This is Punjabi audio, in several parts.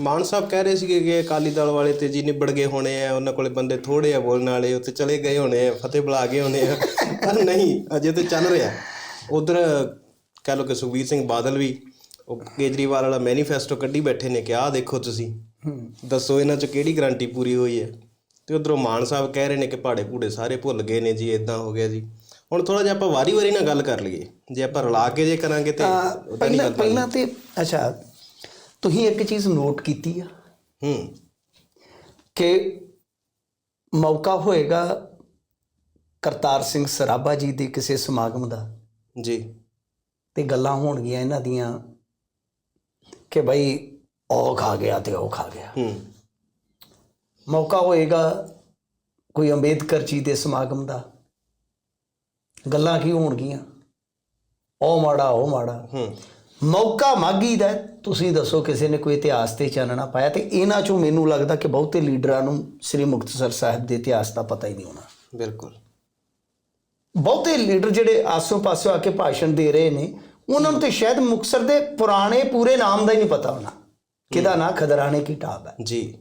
ਮਾਨ ਸਾਹਿਬ ਕਹਿ ਰਹੇ ਸੀਗੇ ਕਿ ਅਕਾਲੀ ਦਲ ਵਾਲੇ ਤੇ ਜੀ ਨਿਬੜ ਗਏ ਹੋਣੇ ਆ ਉਹਨਾਂ ਕੋਲੇ ਬੰਦੇ ਥੋੜੇ ਆ ਬੋਲਣ ਵਾਲੇ ਉੱਥੇ ਚਲੇ ਗਏ ਹੋਣੇ ਆ ਫਤਿਹ ਬੁਲਾ ਗਏ ਹੋਣੇ ਆ। ਪਰ ਨਹੀਂ ਅਜੇ ਤੇ ਚੱਲ ਰਿਹਾ। ਉਧਰ ਕਹਿ ਲਓ ਕਿ ਸੁਖਬੀਰ ਸਿੰਘ ਬਾਦਲ ਵੀ ਉਹ ਕੇਜਰੀਵਾਲ ਵਾਲਾ ਮੈਨੀਫੈਸਟੋ ਕੱਢੀ ਬੈਠੇ ਨੇ ਕਿ ਆਹ ਦੇਖੋ ਤੁਸੀਂ। ਦੱਸੋ ਇਹਨਾਂ 'ਚ ਕਿਹੜੀ ਗਾਰੰਟੀ ਪੂਰੀ ਹੋਈ ਹੈ? ਤੇ ਉਧਰੋਂ ਮਾਨ ਸਾਹਿਬ ਕਹਿ ਰਹੇ ਨੇ ਕਿ ਪਹਾੜੇ ਭੂੜੇ ਸਾਰੇ ਭੁੱਲ ਗਏ ਨੇ ਜੀ ਇਦਾਂ ਹੋ ਗਿਆ ਜੀ। ਹੁਣ ਥੋੜਾ ਜਿਹਾ ਆਪਾਂ ਵਾਰੀ-ਵਾਰੀ ਨਾਲ ਗੱਲ ਕਰ ਲਈਏ। ਜੇ ਆਪਾਂ ਰਲਾ ਕੇ ਜੇ ਕਰਾਂਗੇ ਤੇ ਪਹਿਲਾਂ ਪਹਿਲਾਂ ਤੇ ਅੱਛਾ ਤੁਸੀਂ ਇੱਕ ਚੀਜ਼ ਨੋਟ ਕੀਤੀ ਆ? ਹੂੰ। ਕਿ ਮੌਕਾ ਹੋਏਗਾ ਕਰਤਾਰ ਸਿੰਘ ਸਰਾਭਾ ਜੀ ਦੇ ਕਿਸੇ ਸਮਾਗਮ ਦਾ? ਜੀ। ਤੇ ਗੱਲਾਂ ਹੋਣਗੀਆਂ ਇਹਨਾਂ ਦੀਆਂ ਕਿ ਭਾਈ ਉਹ ਖਾ ਗਿਆ ਤੇ ਉਹ ਖਾ ਗਿਆ। ਹੂੰ। ਮੌਕਾ ਹੋਏਗਾ ਕੋਈ ਅੰਬੇਦਕਰ ਜੀ ਦੇ ਸਮਾਗਮ ਦਾ? ਗੱਲਾਂ ਕੀ ਹੋਣਗੀਆਂ? ਉਹ ਮਾੜਾ ਉਹ ਮਾੜਾ। ਹੂੰ। ਮੌਕਾ ਮਾਗੀ ਦਾ। ਤੁਸੀਂ ਦੱਸੋ ਕਿਸੇ ਨੇ ਕੋਈ ਇਤਿਹਾਸ ਤੇ ਚਾਨਣਾ ਪਾਇਆ ਤੇ ਇਹਨਾਂ ਚੋਂ ਮੈਨੂੰ ਲੱਗਦਾ ਕਿ ਬਹੁਤੇ ਲੀਡਰਾਂ ਨੂੰ ਸ੍ਰੀ ਮੁਕਤਸਰ ਸਾਹਿਬ ਦੇ ਇਤਿਹਾਸ ਦਾ ਪਤਾ ਹੀ ਨਹੀਂ ਹੋਣਾ। ਬਿਲਕੁਲ। ਬਹੁਤੇ ਲੀਡਰ ਜਿਹੜੇ ਆਸੋਂ ਪਾਸੋਂ ਆ ਕੇ ਭਾਸ਼ਣ ਦੇ ਰਹੇ ਨੇ ਉਹਨਾਂ ਨੂੰ ਤੇ ਸ਼ਾਇਦ ਮੁਕਤਸਰ ਦੇ ਪੁਰਾਣੇ ਪੂਰੇ ਨਾਮ ਦਾ ਹੀ ਨਹੀਂ ਪਤਾ ਹੋਣਾ। ਕਿਹਦਾ ਨਾਂ? ਖਦਰਾਣੇ ਕੀ ਟਾਪ ਹੈ। ਜੀ।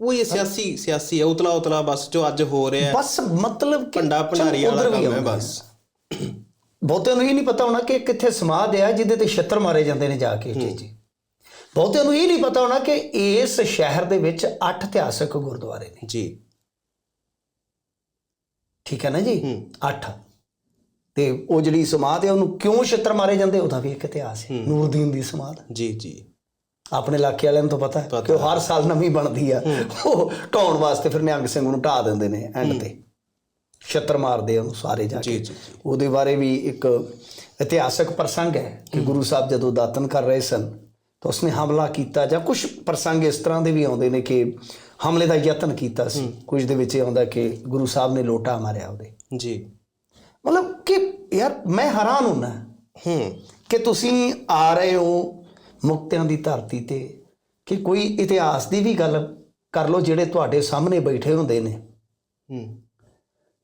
ਉਹ ਇਹ ਸਿਆਸੀ ਸਿਆਸੀ ਹੈ ਉਤਲਾ ਉਤਲਾ ਬਸ ਜੋ ਅੱਜ ਹੋ ਰਿਹਾ ਹੈ। ਬਸ ਮਤਲਬ ਕਿ ਭੰਡਾ ਭੰਡਾਰੀ ਵਾਲਾ ਕੰਮ ਹੈ ਬਸ। ਬਹੁਤਿਆਂ ਨੂੰ ਇਹ ਨਹੀਂ ਪਤਾ ਹੋਣਾ ਕਿ ਕਿੱਥੇ ਸਮਾਧ ਆ ਜਿਹਦੇ ਤੇ ਛੱਤਰ ਮਾਰੇ ਜਾਂਦੇ ਨੇ ਜਾ ਕੇ ਜੀ ਜੀ ਬਹੁਤਿਆਂ ਨੂੰ ਇਹ ਨਹੀਂ ਪਤਾ ਹੋਣਾ ਕਿ ਇਸ ਸ਼ਹਿਰ ਦੇ ਵਿੱਚ ਅੱਠ ਇਤਿਹਾਸਕ ਗੁਰਦੁਆਰੇ ਨੇ। ਜੀ। ਠੀਕ ਹੈ ਨਾ ਜੀ? ਹੂੰ। ਅੱਠ। ਤੇ ਉਹ ਜਿਹੜੀ ਸਮਾਧ ਹੈ ਉਹਨੂੰ ਕਿਉਂ ਛੱਤਰ ਮਾਰੇ ਜਾਂਦੇ? ਉਹਦਾ ਵੀ ਇੱਕ ਇਤਿਹਾਸ ਹੈ ਨੂਰਦੀਨ ਦੀ ਸਮਾਧ। ਜੀ ਜੀ। ਆਪਣੇ ਇਲਾਕੇ ਵਾਲਿਆਂ ਨੂੰ ਤਾਂ ਪਤਾ ਹੈ ਪਤਾ ਕਿ ਉਹ ਹਰ ਸਾਲ ਨਵੀਂ ਬਣਦੀ ਆ। ਉਹ ਢਾਉਣ ਵਾਸਤੇ ਫਿਰ ਨਿਹੰਗ ਸਿੰਘ ਨੂੰ ਢਾ ਦਿੰਦੇ ਨੇ ਐਂਡ ਤੇ। ਛੱਤਰ ਮਾਰਦੇ ਉਹਨੂੰ ਸਾਰੇ ਜਾ ਕੇ। ਉਹਦੇ ਬਾਰੇ ਵੀ ਇੱਕ ਇਤਿਹਾਸਕ ਪ੍ਰਸੰਗ ਹੈ ਕਿ ਗੁਰੂ ਸਾਹਿਬ ਜਦੋਂ ਦਾਤਨ ਕਰ ਰਹੇ ਸਨ ਤਾਂ ਉਸਨੇ ਹਮਲਾ ਕੀਤਾ ਜਾਂ ਕੁਝ ਪ੍ਰਸੰਗ ਇਸ ਤਰ੍ਹਾਂ ਦੇ ਵੀ ਆਉਂਦੇ ਨੇ ਕਿ ਹਮਲੇ ਦਾ ਯਤਨ ਕੀਤਾ ਸੀ। ਕੁਝ ਦੇ ਵਿੱਚ ਇਹ ਆਉਂਦਾ ਕਿ ਗੁਰੂ ਸਾਹਿਬ ਨੇ ਲੋਟਾ ਮਾਰਿਆ ਉਹਦੇ। ਜੀ। ਮਤਲਬ ਕਿ ਯਾਰ ਮੈਂ ਹੈਰਾਨ ਹੁੰਨਾ ਹੂੰ। ਕਿ ਤੁਸੀਂ ਆ ਰਹੇ ਹੋ ਮੁਕਤਿਆਂ ਦੀ ਧਰਤੀ ਤੇ ਕਿ ਕੋਈ ਇਤਿਹਾਸ ਦੀ ਵੀ ਗੱਲ ਕਰ ਲਓ ਜਿਹੜੇ ਤੁਹਾਡੇ ਸਾਹਮਣੇ ਬੈਠੇ ਹੁੰਦੇ ਨੇ। ਹੂੰ।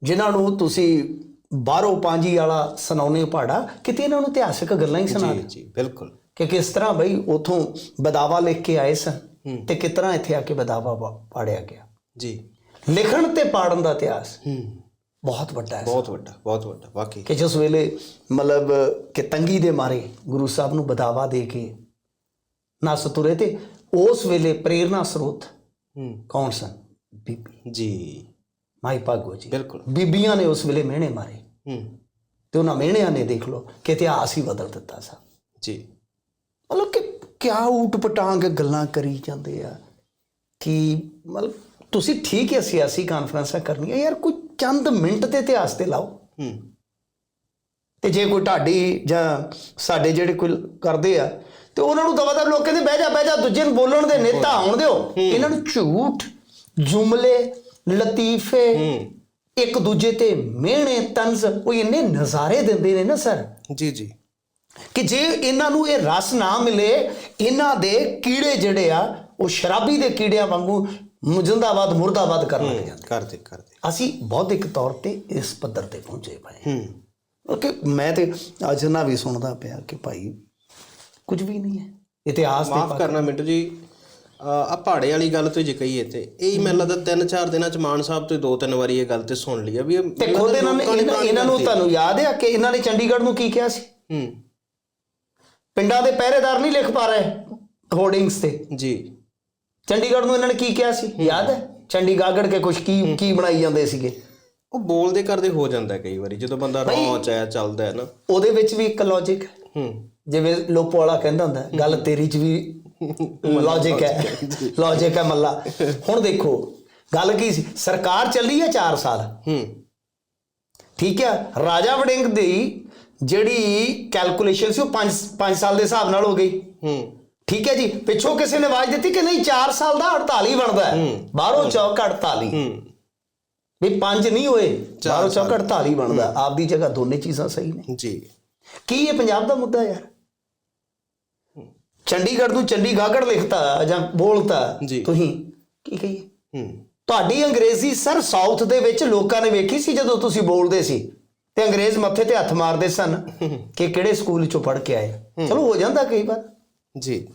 ਜਿਨ੍ਹਾਂ ਨੂੰ ਤੁਸੀਂ ਬਾਹਰੋਂ ਪਾਂਜੀ ਵਾਲਾ ਸੁਣਾਉਨੇ ਪਹਾੜਾ ਕਿਤੇ ਇਹਨਾਂ ਨੂੰ ਇਤਿਹਾਸਕ ਗੱਲਾਂ ਹੀ ਸੁਣਾ ਜੀ ਬਿਲਕੁਲ। ਕਿ ਕਿਸ ਤਰ੍ਹਾਂ ਬਈ ਉਥੋਂ ਬਦਾਵਾ ਲਿਖ ਕੇ ਆਏ ਸਨ ਤੇ ਕਿਸ ਤਰ੍ਹਾਂ ਇੱਥੇ ਆ ਕੇ ਬਦਾਵਾ ਪਾੜਿਆ ਗਿਆ। ਜੀ। ਲਿਖਣ ਤੇ ਪਾੜਨ ਦਾ ਇਤਿਹਾਸ ਹੂੰ। ਬਹੁਤ ਵੱਡਾ ਹੈ ਬਹੁਤ ਵੱਡਾ ਬਹੁਤ ਵੱਡਾ ਵਾਕਈ। ਕਿ ਜਿਸ ਵੇਲੇ ਮਤਲਬ ਕਿ ਤੰਗੀ ਦੇ ਮਾਰੇ ਗੁਰੂ ਸਾਹਿਬ ਨੂੰ ਬਦਾਵਾ ਦੇ ਕੇ ਨਸ ਤੁਰੇ ਤੇ ਉਸ ਵੇਲੇ ਪ੍ਰੇਰਣਾ ਸਰੋਤ ਹੂੰ। ਕੌਣ ਸਨ? ਬੀਬੀ। ਜੀ। ਮਾਈ ਭਾਗੋ ਜੀ। ਬਿਲਕੁਲ। ਬੀਬੀਆਂ ਨੇ ਉਸ ਵੇਲੇ ਮਿਹਣੇ ਮਾਰੇ। ਹੂੰ। ਤੇ ਉਹਨਾਂ ਮਿਹਣਿਆਂ ਨੇ ਦੇਖ ਲਓ ਕਿ ਇਤਿਹਾਸ ਹੀ ਬਦਲ ਦਿੱਤਾ ਸਾ। ਜੀ। ਮਤਲਬ ਕਿ ਕਿਆ ਊਟ ਪਟਾਂਗ ਗੱਲਾਂ ਕਰੀ ਜਾਂਦੇ ਆ। ਕਿ ਮਤਲਬ ਤੁਸੀਂ ਠੀਕ ਹੈ ਸਿਆਸੀ ਕਾਨਫਰੰਸਾਂ ਕਰਨੀਆਂ ਯਾਰ ਕੋਈ ਚੰਦ ਮਿੰਟ ਤੇ ਇਤਿਹਾਸ ਤੇ ਲਾਓ। ਹੂੰ। ਤੇ ਜੇ ਕੋਈ ਢਾਡੀ ਜਾਂ ਸਾਡੇ ਜਿਹੜੇ ਕੋਈ ਕਰਦੇ ਆ ਤੇ ਉਹਨਾਂ ਨੂੰ ਦਵਾ ਦਾ ਲੋਕ ਕਹਿੰਦੇ ਬਹਿ ਜਾ ਬਹਿ ਜਾ ਦੂਜੇ ਨੂੰ ਬੋਲਣ ਦੇ ਨੇਤਾ ਆਉਣ ਦਿਓ। ਇਹਨਾਂ ਨੂੰ ਝੂਠ ਜੁਮਲੇ ਲਤੀਫੇ ਇੱਕ ਦੂਜੇ ਤੇ ਮਿਹਣੇ ਤੰਜ਼ ਉਹ ਇੰਨੇ ਨਜ਼ਾਰੇ ਦਿੰਦੇ ਨੇ ਨਾ ਸਰ। ਜੀ ਜੀ। ਕਿ ਜੇ ਇਹਨਾਂ ਨੂੰ ਇਹ ਰਸ ਨਾ ਮਿਲੇ ਇਹਨਾਂ ਦੇ ਕੀੜੇ ਜਿਹੜੇ ਆ ਉਹ ਸ਼ਰਾਬੀ ਦੇ ਕੀੜਿਆਂ ਵਾਂਗੂ ਮੁਜੰਦਾਬਾਦ ਮੁਰਦਾਬਾਦ ਕਰਨ ਲੱਗ ਜਾਂਦੇ। ਕਰਦੇ ਕਰਦੇ। ਅਸੀਂ ਬੌਧਿਕ ਤੌਰ ਤੇ ਇਸ ਪੱਧਰ ਤੇ ਪਹੁੰਚੇ ਪਏ ਹੂੰ। ਕਿ ਮੈਂ ਤੇ ਅੱਜ ਨਾ ਵੀ ਸੁਣਦਾ ਪਿਆ ਕਿ ਭਾਈ ਕੁਝ ਵੀ ਨਹੀਂ ਹੈ। ਇਤਿਹਾਸ ਦੇ ਮਾਫ ਕਰਨਾ ਮਿੰਟੂ ਜੀ ਆ ਪਹਾੜੇ ਵਾਲੀ ਗੱਲ ਤੋਂ ਜੇ ਕਹੀਏ ਤੇ ਇਹ ਮੈਨੂੰ ਲੱਗਦਾ ਤਿੰਨ ਚਾਰ ਦਿਨਾਂ ਚ ਮਾਨ ਸਾਹਿਬ ਤੋਂ ਦੋ ਤਿੰਨ ਵਾਰੀ ਇਹ ਗੱਲ ਤੇ ਸੁਣ ਲਈ ਆ ਵੀ ਤੇ ਖੁਦ ਇਹਨਾਂ ਨੇ ਇਹਨਾਂ- ਨੂੰ ਤੁਹਾਨੂੰ ਯਾਦ ਹੈ ਕਿ ਇਹਨਾਂ ਨੇ ਚੰਡੀਗੜ੍ਹ ਨੂੰ ਕੀ ਕਿਹਾ ਸੀ? ਹੂੰ। ਪਿੰਡਾਂ ਦੇ ਪਹਿਰੇਦਾਰ ਨਹੀਂ ਲਿਖ ਪਾ ਰਹੇ ਹੋਰਡਿੰਗਸ ਤੇ। ਜੀ। ਚੰਡੀਗੜ੍ਹ ਨੂੰ ਇਹਨਾਂ ਨੇ ਕੀ ਕਿਹਾ ਸੀ? ਯਾਦ ਹੈ? ਚੰਡੀਗੜ੍ਹ ਕੇ ਕੁਝ ਕੀ ਕੀ ਬਣਾਈ ਜਾਂਦੇ ਸੀਗੇ? ਉਹ ਬੋਲਦੇ ਕਰਦੇ ਹੋ ਜਾਂਦਾ ਹੈ ਕਈ ਵਾਰੀ ਜਦੋਂ ਬੰਦਾ ਰੌਂਚ ਆਇਆ ਚੱਲਦਾ ਹੈ ਨਾ। ਉਹਦੇ ਵਿੱਚ ਵੀ ਇੱਕ ਲੌਜੀਕ ਹੈ। ਜਿਵੇਂ ਲੋਪੋ ਵਾਲਾ ਕਹਿੰਦਾ ਹੁੰਦਾ ਗੱਲ ਤੇਰੀ 'ਚ ਵੀ ਲੌਜੀਕ ਹੈ। ਲੌਜੀਕ ਹੈ ਮੱਲਾ। ਹੁਣ ਦੇਖੋ ਗੱਲ ਕੀ ਸੀ? ਸਰਕਾਰ ਚੱਲੀ ਹੈ 4 ਸਾਲ। ਹੂੰ। ਠੀਕ ਹੈ? ਰਾਜਾ ਵੜਿੰਗ ਦੀ ਜਿਹੜੀ ਕੈਲਕੂਲੇਸ਼ਨ ਸੀ ਉਹ 5 5 ਸਾਲ ਦੇ ਹਿਸਾਬ ਨਾਲ ਹੋ ਗਈ। ਹੂੰ। ਠੀਕ ਹੈ ਜੀ? ਪਿੱਛੋਂ ਕਿਸੇ ਨੇ ਆਵਾਜ਼ ਦਿੱਤੀ ਕਿ ਨਹੀਂ 4 ਸਾਲ ਦਾ 48 ਬਣਦਾ ਹੈ। ਬਾਹਰੋਂ ਚੌਕ 48 ਹੂੰ। ਵੀ 5 ਨਹੀਂ ਹੋਏ ਬਾਹਰੋਂ ਚੌਕ 48 ਬਣਦਾ। ਆਪਦੀ ਜਗ੍ਹਾ ਦੋਨੇ ਚੀਜ਼ਾਂ ਸਹੀ ਨੇ। ਜੀ। ਕੀ ਇਹ ਪੰਜਾਬ ਦਾ ਮੁੱਦਾ ਯਾਰ? ਚੰਡੀਗੜ੍ਹ ਨੂੰ ਚੰਡੀਗੜ੍ਹ ਲਿਖਤਾ ਜਾਂ ਬੋਲਤਾ। ਤੁਸੀਂ ਕੀ ਕਹੀਏ? ਹੂੰ। ਤੁਹਾਡੀ ਅੰਗਰੇਜ਼ੀ ਸਰ ਸਾਊਥ ਦੇ ਵਿੱਚ ਲੋਕਾਂ ਨੇ ਵੇਖੀ ਸੀ ਜਦੋਂ ਤੁਸੀਂ ਬੋਲਦੇ ਸੀ? ਤੇ ਅੰਗਰੇਜ਼ ਮੱਥੇ ਤੇ ਹੱਥ ਮਾਰਦੇ ਸਨ ਕਿ ਕਿਹੜੇ ਸਕੂਲ ਚੋਂ ਪੜ੍ਹ ਕੇ ਆਏ? ਚਲੋ ਹੋ ਜਾਂਦਾ ਕਈ ਵਾਰ। ਜੀ।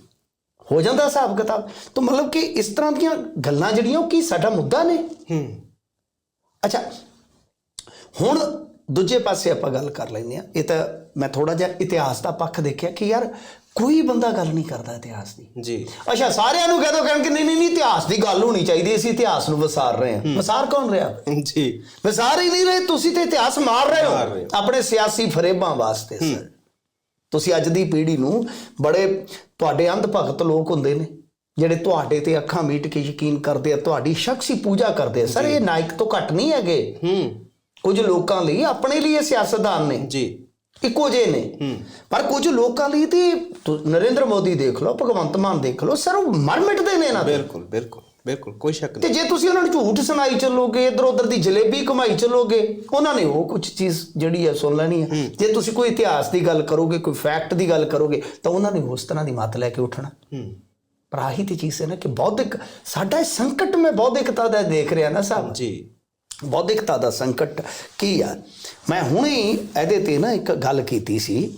ਹੋ ਜਾਂਦਾ ਹਿਸਾਬ ਕਿਤਾਬ। ਤਾਂ ਮਤਲਬ ਕਿ ਇਸ ਤਰ੍ਹਾਂ ਦੀਆਂ ਗੱਲਾਂ ਜਿਹੜੀਆਂ ਉਹ ਕੀ ਸਾਡਾ ਮੁੱਦਾ ਨੇ? ਹੂੰ। ਅੱਛਾ ਹੁਣ ਦੂਜੇ ਪਾਸੇ ਆਪਾਂ ਗੱਲ ਕਰ ਲੈਂਦੇ ਆ ਇਹ ਤਾਂ ਮੈਂ ਥੋੜਾ ਜਿਹਾ ਇਤਿਹਾਸ ਦਾ ਪੱਖ ਦੇਖਿਆ ਕਿ ਯਾਰ ਕੋਈ ਬੰਦਾ ਗੱਲ ਨਹੀਂ ਕਰਦਾ ਇਤਿਹਾਸ ਦੀ। ਜੀ। ਅੱਛਾ ਸਾਰਿਆਂ ਨੂੰ ਕਹਿ ਦੋ ਕਹਿਣ ਕਿ ਨਹੀਂ ਨਹੀਂ ਨਹੀਂ ਇਤਿਹਾਸ ਦੀ ਗੱਲ ਹੋਣੀ ਚਾਹੀਦੀ ਅਸੀਂ ਇਤਿਹਾਸ ਨੂੰ ਵਸਾਰ ਰਹੇ ਹਾਂ। ਵਸਾਰ ਕੌਣ ਰਿਹਾ? ਜੀ। ਵਸਾਰ ਹੀ ਨਹੀਂ ਰਹੇ ਤੁਸੀਂ ਤੇ ਇਤਿਹਾਸ ਮਾਰ ਰਹੇ ਹੋ। ਆਪਣੇ ਸਿਆਸੀ ਫਰੇਬਾਂ ਵਾਸਤੇ ਸਰ। ਤੁਸੀਂ ਅੱਜ ਦੀ ਪੀੜ੍ਹੀ ਨੂੰ ਬੜੇ ਤੁਹਾਡੇ ਅੰਧ ਭਗਤ ਲੋਕ ਹੁੰਦੇ ਨੇ ਜਿਹੜੇ ਤੁਹਾਡੇ ਤੇ ਅੱਖਾਂ ਮੀਟ ਕੇ ਯਕੀਨ ਕਰਦੇ ਆ ਤੁਹਾਡੀ ਸ਼ਖਸੀ ਪੂਜਾ ਕਰਦੇ ਆ। ਸਰ ਇਹ ਨਾਇਕ ਤੋਂ ਘੱਟ ਨਹੀਂ ਹੈਗੇ। ਹੂੰ। ਕੁਝ ਲੋਕਾਂ ਲਈ ਆਪਣੇ ਲਈ ਇਹ ਸਿਆਸਤਦਾਨ ਨੇ। ਜੀ। ਇੱਕੋ ਜਿਹੇ ਨੇ। ਪਰ ਕੁਝ ਲੋਕਾਂ ਲਈ ਤੇ ਤੁ- ਨਰਿੰਦਰ ਮੋਦੀ ਦੇਖ ਲਓ ਭਗਵੰਤ ਮਾਨ ਦੇਖ ਲਓ ਸਰ ਉਹ ਮਰ ਮਿਟਦੇ ਨੇ ਇਹਨਾਂ ਦੇ। ਬਿਲਕੁਲ ਬਿਲਕੁਲ ਬਿਲਕੁਲ ਕੋਈ ਸ਼ੱਕ ਤੇ ਨਹੀਂ। ਜੇ ਤੁਸੀਂ ਉਹਨਾਂ ਨੂੰ ਝੂਠ ਸੁਣਾਈ ਚੱਲੋਗੇ ਇਧਰ ਉਧਰ ਦੀ ਜਲੇਬੀ ਕਮਾਈ ਚੱਲੋਗੇ ਉਹਨਾਂ ਨੇ ਉਹ ਕੁਝ ਚੀਜ਼ ਜਿਹੜੀ ਹੈ ਸੁਣ ਲੈਣੀ ਹੈ। ਜੇ ਤੁਸੀਂ ਕੋਈ ਇਤਿਹਾਸ ਦੀ ਗੱਲ ਕਰੋਗੇ ਕੋਈ ਫੈਕਟ ਦੀ ਗੱਲ ਕਰੋਗੇ ਤਾਂ ਉਹਨਾਂ ਨੇ ਉਸ ਤਰ੍ਹਾਂ ਦੀ ਮੱਤ ਲੈ ਕੇ ਉੱਠਣਾ। ਹੂੰ। ਪਰ ਆਹੀ ਤੇ ਚੀਜ਼ ਹੈ ਨਾ ਕਿ ਬੌਧਿਕ ਸਾਡਾ ਸੰਕਟ ਮੈਂ ਬੌਧਿਕਤਾ ਦਾ ਦੇਖ ਰਿਹਾ ਨਾ ਸਾਹਿਬ। ਜੀ। ਬੌਧਿਕਤਾ ਦਾ ਸੰਕਟ ਕੀ ਆ? ਮੈਂ ਹੁਣੇ ਇਹਦੇ ਤੇ ਨਾ ਇੱਕ ਗੱਲ ਕੀਤੀ ਸੀ।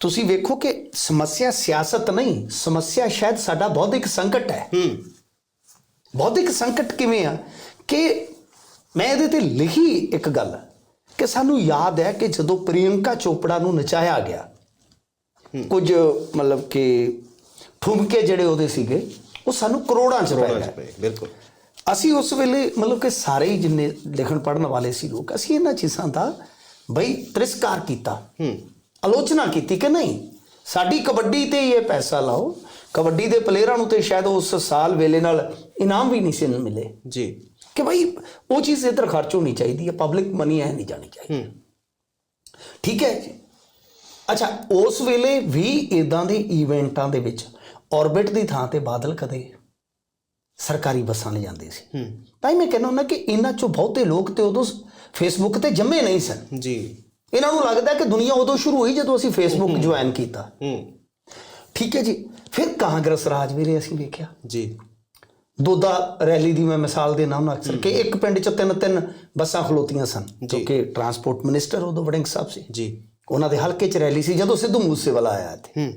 ਤੁਸੀਂ ਵੇਖੋ ਕਿ ਸਮੱਸਿਆ ਸਿਆਸਤ ਨਹੀਂ ਸਮੱਸਿਆ ਸ਼ਾਇਦ ਸਾਡਾ ਬੌਧਿਕ ਸੰਕਟ ਹੈ। ਹੂੰ। ਬੌਧਿਕ ਸੰਕਟ ਕਿਵੇਂ ਆ ਕਿ ਮੈਂ ਇਹਦੇ ਤੇ ਲਿਖੀ ਇੱਕ ਗੱਲ ਕਿ ਸਾਨੂੰ ਯਾਦ ਹੈ ਕਿ ਜਦੋਂ ਪ੍ਰਿਯੰਕਾ ਚੋਪੜਾ ਨੂੰ ਨਚਾਇਆ ਗਿਆ ਕੁਝ ਮਤਲਬ ਕਿ ਠੁਮਕੇ ਜਿਹੜੇ ਉਹਦੇ ਸੀਗੇ ਉਹ ਸਾਨੂੰ ਕਰੋੜਾਂ ਚ ਪਏ ਬਿਲਕੁਲ। ਅਸੀਂ ਉਸ ਵੇਲੇ ਮਤਲਬ ਕਿ ਸਾਰੇ ਹੀ ਜਿੰਨੇ ਲਿਖਣ ਪੜਨ ਵਾਲੇ ਸੀ ਲੋਕ ਅਸੀਂ ਇਹਨਾਂ ਚੀਜ਼ਾਂ ਦਾ ਬਈ ਤਿਰਸਕਾਰ ਕੀਤਾ। ਹੂੰ। ਆਲੋਚਨਾ ਕੀਤੀ ਕਿ ਨਹੀਂ ਸਾਡੀ ਕਬੱਡੀ ਤੇ ਹੀ ਇਹ ਪੈਸਾ ਲਾਓ। ਕਬੱਡੀ ਦੇ ਪਲੇਅਰਾਂ ਨੂੰ ਤੇ ਸ਼ਾਇਦ ਉਸ ਸਾਲ ਵੇਲੇ ਨਾਲ ਇਨਾਮ ਵੀ ਨਹੀਂ ਸੀ ਮਿਲੇ। ਜੀ। ਕਿ ਭਾਈ ਉਹ ਚੀਜ਼ ਇੱਧਰ ਖਰਚ ਹੋਣੀ ਚਾਹੀਦੀ ਹੈ ਪਬਲਿਕ ਮਨੀ ਐ ਨਹੀਂ ਜਾਣੀ ਚਾਹੀਦੀ। ਠੀਕ ਹੈ ਜੀ। ਅੱਛਾ ਉਸ ਵੇਲੇ ਵੀ ਇਦਾਂ ਦੇ ਇਵੈਂਟਾਂ ਦੇ ਵਿੱਚ ਆਰਬਿਟ ਦੀ ਥਾਂ ਤੇ ਬਾਦਲ ਕਦੇ ਸਰਕਾਰੀ ਬੱਸਾਂ ਲੈ ਜਾਂਦੇ ਸੀ। ਹੂੰ। ਤਾਂ ਹੀ ਮੈਂ ਕਹਿੰਦਾ ਹੁੰਦਾ ਕਿ ਇਹਨਾਂ ਚੋਂ ਬਹੁਤੇ ਲੋਕ ਤੇ ਉਦੋਂ ਫੇਸਬੁੱਕ ਤੇ ਜੰਮੇ ਨਹੀਂ ਸਨ। ਜੀ। ਇਹਨਾਂ ਨੂੰ ਲੱਗਦਾ ਕਿ ਦੁਨੀਆ ਉਦੋਂ ਸ਼ੁਰੂ ਹੋਈ ਜਦੋਂ ਅਸੀਂ ਫੇਸਬੁੱਕ ਜੁਆਇਨ ਕੀਤਾ। ਹੂੰ। ਠੀਕ ਹੈ ਜੀ। ਫਿਰ ਕਾਂਗਰਸ ਰਾਜ ਵੇਲੇ ਅਸੀਂ ਵੇਖਿਆ। ਜੀ। ਦੋਦਾ ਰੈਲੀ ਦੀ ਮੈਂ ਮਿਸਾਲ ਦੇਣਾ ਉਹਨਾਂ ਅਕਸਰ ਕਿ ਇੱਕ ਪਿੰਡ 'ਚ ਤਿੰਨ ਤਿੰਨ ਬੱਸਾਂ ਖਲੋਤੀਆਂ ਸਨ ਕਿਉਂਕਿ ਟਰਾਂਸਪੋਰਟ ਮਿਨਿਸਟਰ ਉਦੋਂ ਵੜਿੰਗ ਸਾਹਿਬ ਸੀ। ਜੀ। ਉਹਨਾਂ ਦੇ ਹਲਕੇ 'ਚ ਰੈਲੀ ਸੀ ਜਦੋਂ ਸਿੱਧੂ ਮੂਸੇਵਾਲਾ ਆਇਆ ਇੱਥੇ। ਹੂੰ।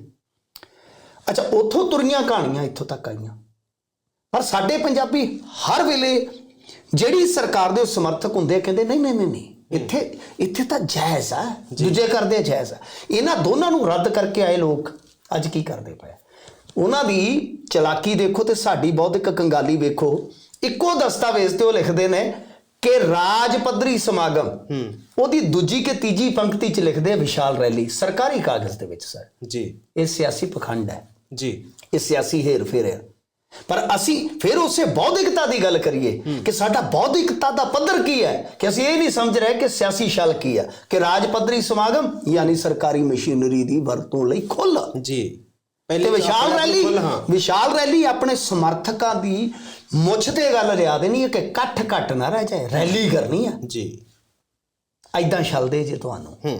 ਅੱਛਾ ਉੱਥੋਂ ਤੁਰੀਆਂ ਕਹਾਣੀਆਂ ਇੱਥੋਂ ਤੱਕ ਆਈਆਂ। ਪਰ ਸਾਡੇ ਪੰਜਾਬੀ ਹਰ ਵੇਲੇ ਜਿਹੜੀ ਸਰਕਾਰ ਦੇ ਸਮਰਥਕ ਹੁੰਦੇ ਆ, ਕਹਿੰਦੇ ਨਹੀਂ ਨਹੀਂ ਨਹੀਂ ਨਹੀਂ ਇੱਥੇ ਇੱਥੇ ਤਾਂ ਜਾਇਜ਼ ਆ। ਦੂਜੇ ਕਰਦੇ ਜਾਇਜ਼ ਆ। ਇਹਨਾਂ ਦੋਨਾਂ ਨੂੰ ਰੱਦ ਕਰਕੇ ਆਏ ਲੋਕ ਅੱਜ ਕੀ ਕਰਦੇ ਪਏ ਉਹਨਾਂ ਦੀ ਚਲਾਕੀ ਦੇਖੋ ਤੇ ਸਾਡੀ ਬੌਧਿਕ ਕੰਗਾਲੀ ਵੇਖੋ। ਇੱਕੋ ਦਸਤਾਵੇਜ਼ ਤੇ ਉਹ ਲਿਖਦੇ ਨੇ ਕਿ ਰਾਜ ਪੱਧਰੀ ਸਮਾਗਮ। ਉਹਦੀ ਦੂਜੀ ਕਿ ਤੀਜੀ ਪੰਕਤੀ ਚ ਲਿਖਦੇ ਆ ਵਿਸ਼ਾਲ ਰੈਲੀ। ਸਰਕਾਰੀ ਕਾਗਜ਼ ਦੇ ਵਿੱਚ ਸਰ। ਜੀ। ਇਹ ਸਿਆਸੀ ਪਖੰਡ ਹੈ। ਜੀ। ਇਹ ਸਿਆਸੀ ਹੇਰ ਫੇਰ ਹੈ। ਪਰ ਅਸੀਂ ਫਿਰ ਉਸੇ ਬੌਧਿਕਤਾ ਦੀ ਗੱਲ ਕਰੀਏ ਕਿ ਸਾਡਾ ਬੌਧਿਕਤਾ ਦਾ ਪੱਧਰ ਕੀ ਹੈ ਕਿ ਅਸੀਂ ਇਹ ਨਹੀਂ ਸਮਝ ਰਹੇ ਕਿ ਸਿਆਸੀ ਛਲ ਕੀ ਹੈ ਕਿ ਰਾਜ ਪੱਧਰੀ ਸਮਾਗਮ ਯਾਨੀ ਸਰਕਾਰੀ ਮਸ਼ੀਨਰੀ ਦੀ ਵਰਤੋਂ ਲਈ ਖੁੱਲ੍ਹ। ਜੀ ਤਾਂ ਵਿਸ਼ਾਲ ਰੈਲੀ ਵਿਸ਼ਾਲ ਰੈਲੀ ਆਪਣੇ ਸਮਰਥਕਾਂ ਦੀ ਮੁੱਛ ਤੇ ਗੱਲ ਲਿਆ ਦੇਣੀ ਹੈ ਕਿ ਇਕੱਠ ਘੱਟ ਨਾ ਰਹਿ ਜਾਏ ਰੈਲੀ ਕਰਨੀ ਹੈ। ਜੀ। ਐਦਾਂ ਛਲਦੇ ਜੇ ਤੁਹਾਨੂੰ। ਹੂੰ।